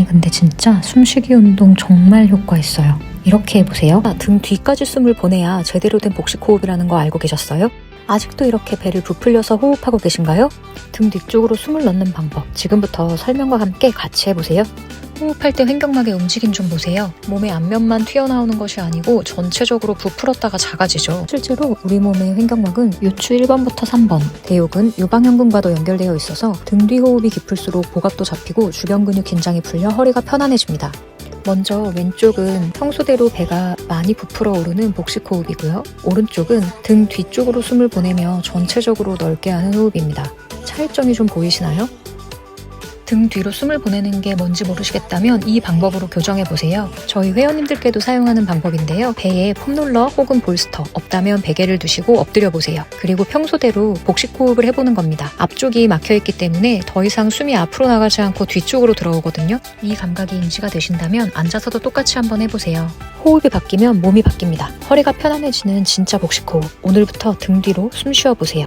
아니 근데 진짜 숨쉬기 운동 정말 효과 있어요. 이렇게 해보세요. 아, 등 뒤까지 숨을 보내야 제대로 된 복식 호흡이라는 거 알고 계셨어요? 아직도 이렇게 배를 부풀려서 호흡하고 계신가요? 등 뒤쪽으로 숨을 넣는 방법 지금부터 설명과 함께 같이 해보세요. 호흡할 때 횡격막의 움직임 좀 보세요. 몸의 앞면만 튀어나오는 것이 아니고 전체적으로 부풀었다가 작아지죠. 실제로 우리 몸의 횡격막은 요추 1번부터 3번, 대욕은 유방현근과도 연결되어 있어서 등 뒤 호흡이 깊을수록 복압도 잡히고 주변 근육 긴장이 풀려 허리가 편안해집니다. 먼저 왼쪽은 평소대로 배가 많이 부풀어 오르는 복식 호흡이고요. 오른쪽은 등 뒤쪽으로 숨을 보내며 전체적으로 넓게 하는 호흡입니다. 차이점이 좀 보이시나요? 등 뒤로 숨을 보내는 게 뭔지 모르시겠다면 이 방법으로 교정해 보세요. 저희 회원님들께도 사용하는 방법인데요. 배에 폼롤러 혹은 볼스터, 없다면 베개를 두시고 엎드려 보세요. 그리고 평소대로 복식 호흡을 해보는 겁니다. 앞쪽이 막혀 있기 때문에 더 이상 숨이 앞으로 나가지 않고 뒤쪽으로 들어오거든요. 이 감각이 인지가 되신다면 앉아서도 똑같이 한번 해보세요. 호흡이 바뀌면 몸이 바뀝니다. 허리가 편안해지는 진짜 복식 호흡. 오늘부터 등 뒤로 숨 쉬어 보세요.